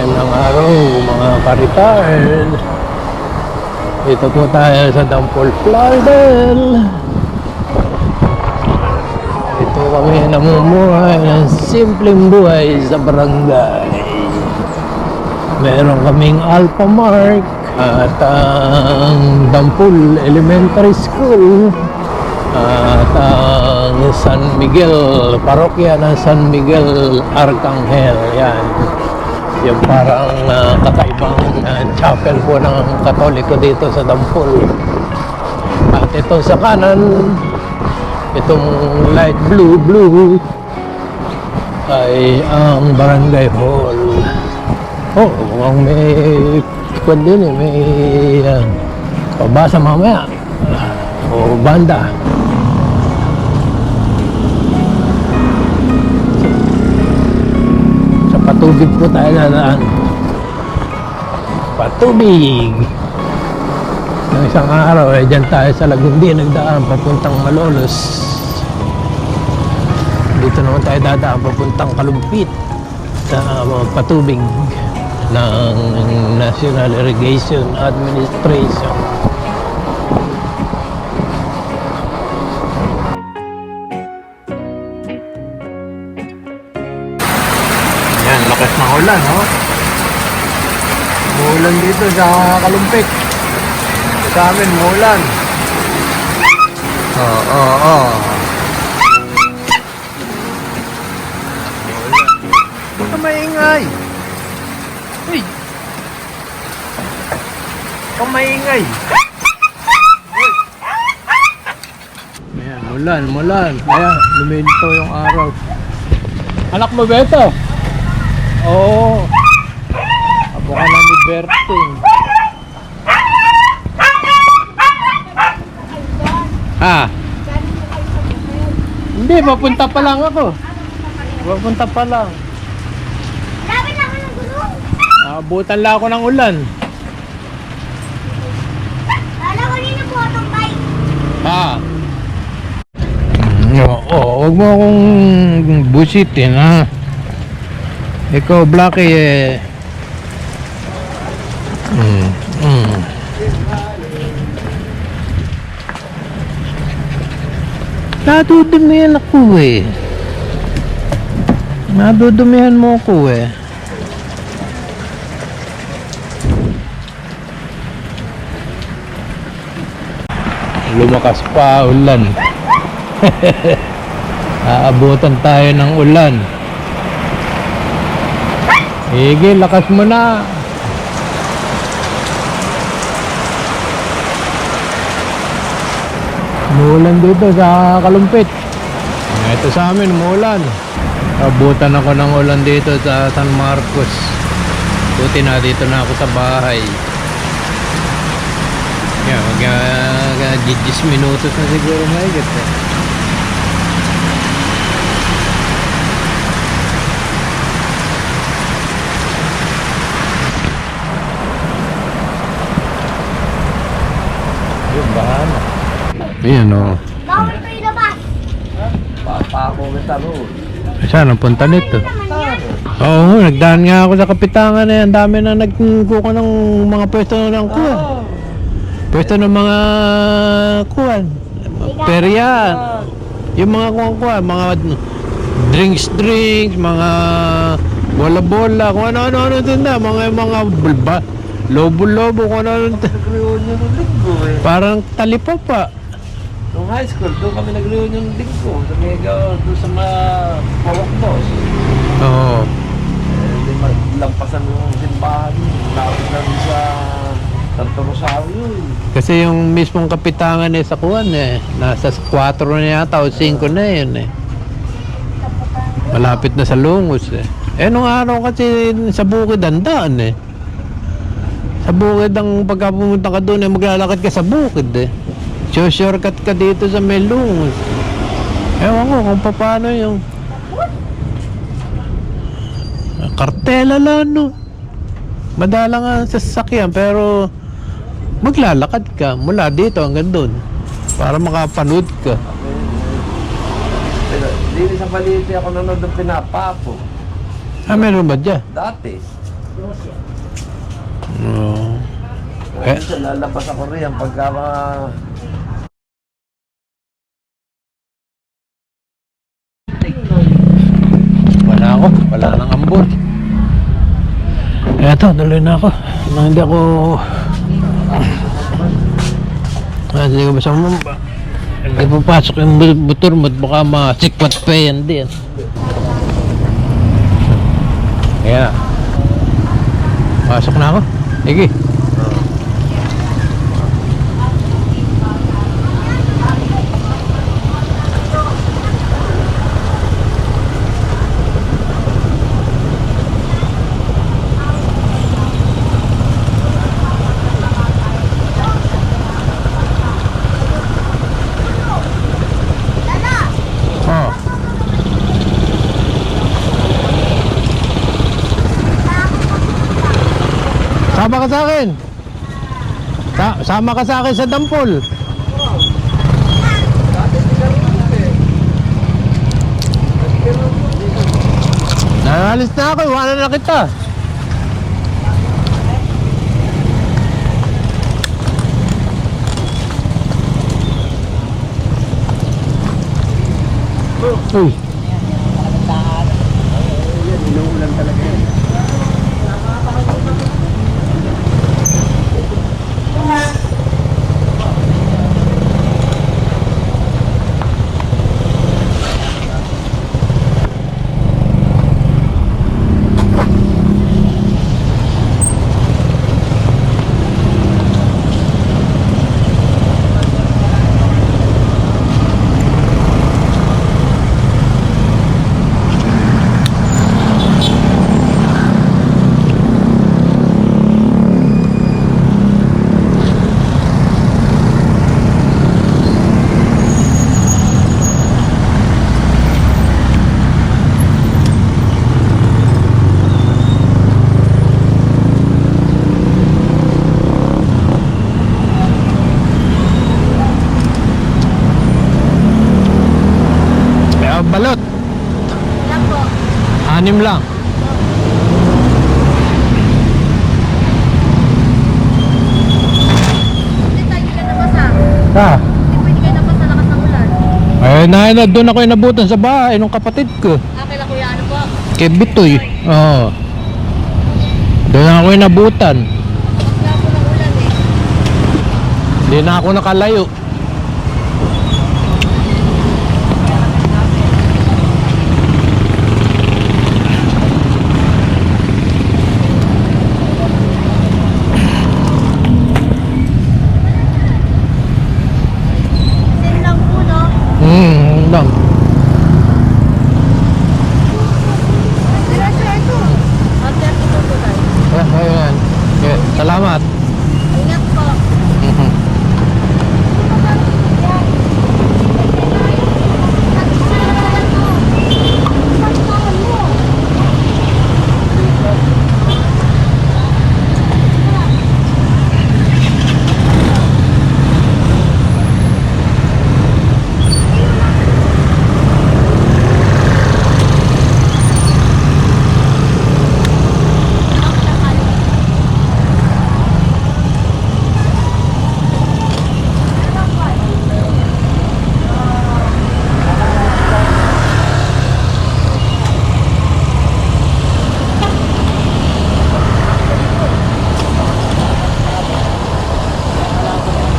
Magandang araw mga karitaan. Ito po tayo sa Dampol Floridel. Ito kami namumuhay ng simpleng buhay sa barangay. Meron kaming Alpha Mark at ang Dampol Elementary School at ang San Miguel, parokya ng San Miguel Arcangel. Yan. Yung parang uh, kakaibang uh, chapel po ng Katoliko dito sa Dampol. At ito sa kanan, itong light blue, blue, ay ang barangay hall. Oh, mukhang may kwan eh, may uh, pabasa mamaya. O banda. Patubig po tayo nadaan. Patubig! Ng isang araw, eh, dyan tayo sa Lagundi, nagdaan, papuntang Malolos. Dito naman tayo dadaan, papuntang Kalumpit sa mga patubig ng National Irrigation Administration. Lakas ng ulan, no? Muulan dito sa Kalumpit. Sa amin, muulan. Oo, oo, oo. Huwag ka maingay. Uy! Huwag ka maingay. Ayan, mulan, mulan. Ayan, luminto yung araw. Anak mo ba ito? Oo. Abo ka na ni Berting. Ha? Hindi, papunta pa lang ako. Papunta pa lang. Na ako ng gulong. Abutan lang ako ng ulan. Kala ko nina po itong bike. Ha? Oo, oh, wag mo akong busitin ha. Ikaw, Blackie, eh. Mm, mm. Nadudumihan ako eh. Nadudumihan mo ako eh. Lumakas pa ulan. Aabutan tayo ng ulan. Sige, lakas mo na. Umuulan dito sa Kalumpit. Ito sa amin, umuulan. Abutan ako ng ulan dito sa San Marcos. Buti na dito na ako sa bahay. Yeah, mag uh, 10 minutos na siguro mahigit eh. Yung bahana. Ayan o. Bawal ito ilabas. Saan ang punta nito? Oo, nagdaan nga ako sa kapitangan eh. Ang dami na nagkukuha ng mga pwesto ng kuwan. Pwesto ng mga kuwan. Perya. Yung mga kuwan-kuwan, mga drinks drinks, mga bola-bola, kung ano-ano tinda, mga mga bulba, lobo-lobo, kung ano-ano. Nag-reunion ng linggo eh. Parang talipa pa. Nung high school, doon kami nag-reunion ng linggo. Sa mega, doon sa mga pawak boss. Oo. Eh, di maglampasan ng simbahan. Tapos namin sa Santo Rosario eh. Kasi yung mismong kapitangan eh sa kuwan eh, nasa 4 na yata o 5 na yun eh. Malapit na sa Lungos eh. Eh nung araw kasi sa bukid ang daan eh. Sa bukid ang pagka pumunta ka doon eh, maglalakad ka sa bukid eh. Shortcut ka dito sa may Lungos. Ewan ko kung paano yung kartela lang no. Madala nga sa sasakyan pero maglalakad ka mula dito hanggang doon para makapanood ka. Pero, Dili sa baliti ako nanonood ng pinapapo. Ah, meron ba dyan? Dati. Oo. Eh? Eh? lalabas ako riyan pagka mga... Wala ako. Wala nang ambon. Eto, tuloy na ako. Nang hindi ako... Ah, hindi ko basta mo. Hindi papasok yung butor mo. Baka masikpat pa yan din. Na. Pasok na ako. Sige. Oh. Sama ka sa akin. Sa sama ka sa akin sa dampol. Nanalis na ako, iwanan na kita. Uy. Inuulan talaga yan. Kaya balot. Lang po. Anim lang. Ah. Hindi pwede kayo nabasa lakas ng ulan. Eh, na, na, doon ako inabutan sa bahay nung kapatid ko. Okay lang kuya, ano po? Kay Bitoy. Oo. Doon ako inabutan. Nga po ng ulan eh. Hindi na ako nakalayo.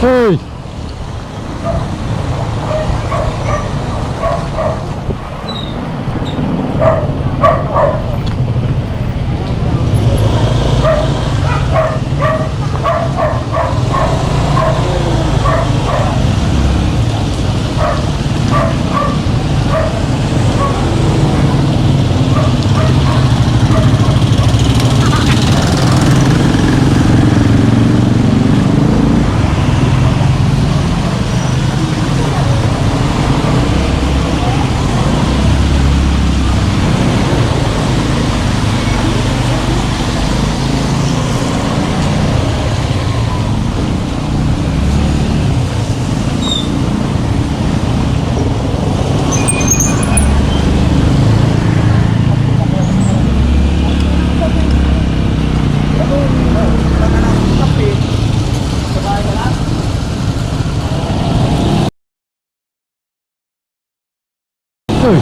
Ei! Uy.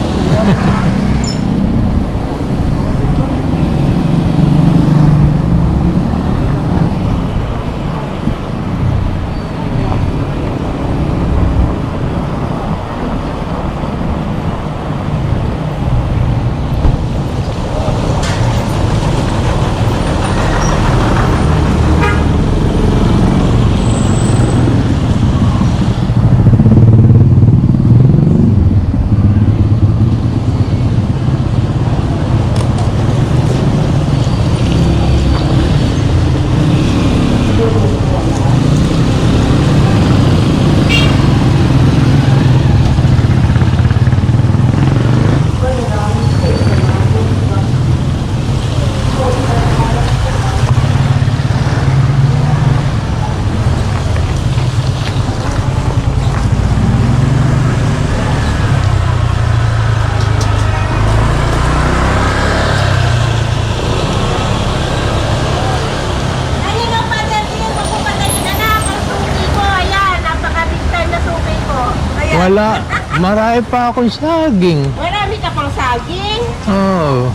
Ayun ang padating ko po padating anak. Ang suki ko. Ayan. Napaka-big time na suki ko. Ayan. Wala. Marami pa akong saging. Marami ka pang saging. Oh.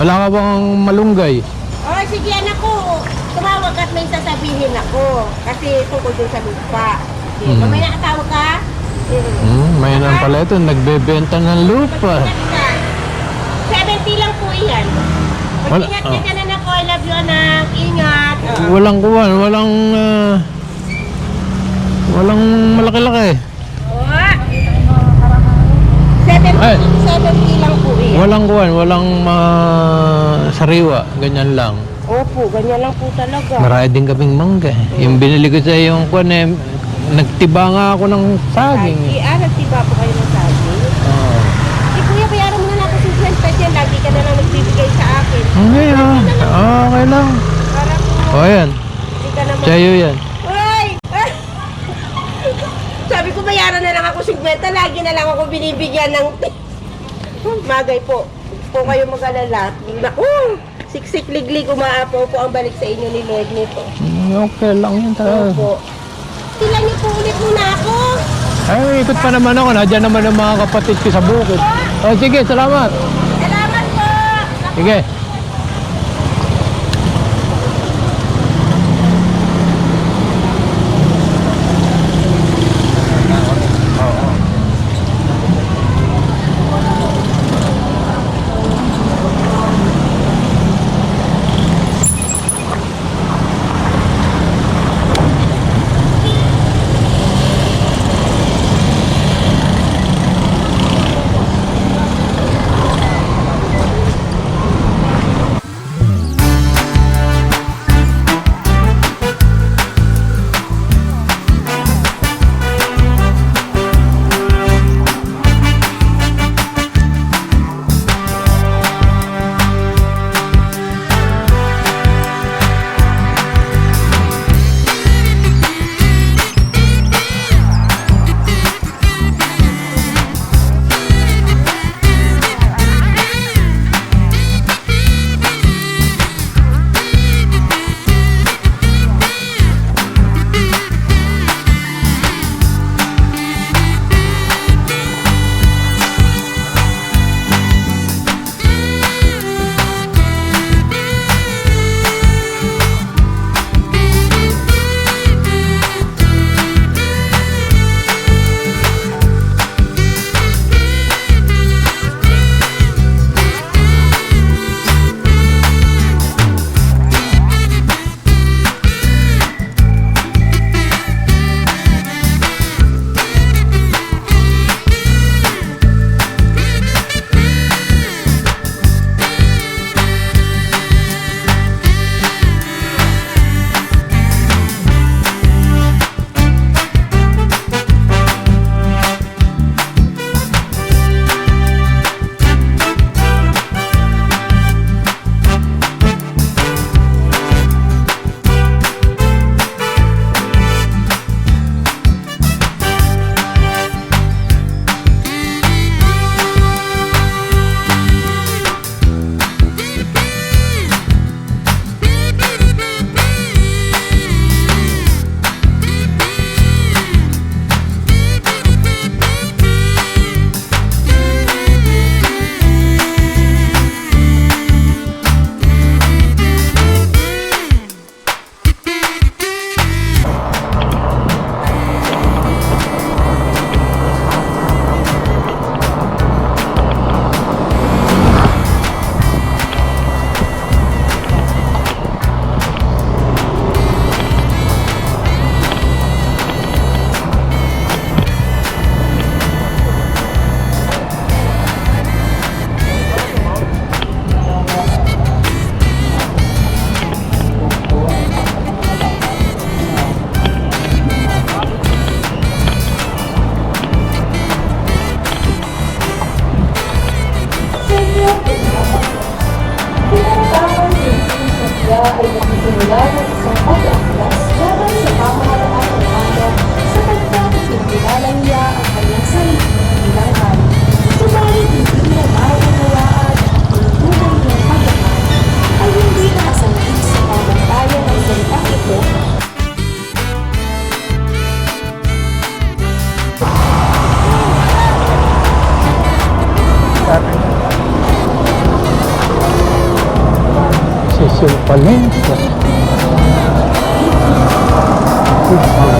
Wala ka bang malunggay? Oh, sige anak ko. Tumawag at may sasabihin ako. Kasi tungkol dun sa lupa. Okay. Hmm. Mamaya nakatawag ka. Mm. Hmm, may nang pala ito. Nagbebenta ng lupa. 70 lang po iyan. Wala- Mag-ingat oh. ka na anak ko. I love you anak. Ingat. Oo. Walang kuwan. Walang... ah, walang malaki-laki. Oo. 70, Ay. 70 lang po iyan. Walang kuwan. Walang ah, sariwa. Ganyan lang. Opo, ganyan lang po talaga. Marami din kaming mangga. Yung binili ko sa yung kuwan eh, nagtiba nga ako ng saging. Lagi, ah, nagtiba po kayo ng saging. Oh. Eh, kuya, bayaran mo na lang kasi 50 dyan. Lagi ka na lang nagbibigay sa akin. Okay ah. Ah, okay lang. Para po, O yan. hindi ka naman... Sa'yo yan. Uy! Sabi ko, bayaran 50. Lagi na lang ako binibigyan ng... Magay po. Po kayo mag-alala. Naku! Siksik liglig umaapaw po ang balik sa inyo ni Lord nito. Hmm, Okay lang yan talaga. Opo. Sila niyo po ulit muna ako. Ay, ikot pa naman ako. Nadyan naman ang mga kapatid ko sa bukid. O sige, salamat. Salamat po. Sige. Ay nagsisimula খুব ভালো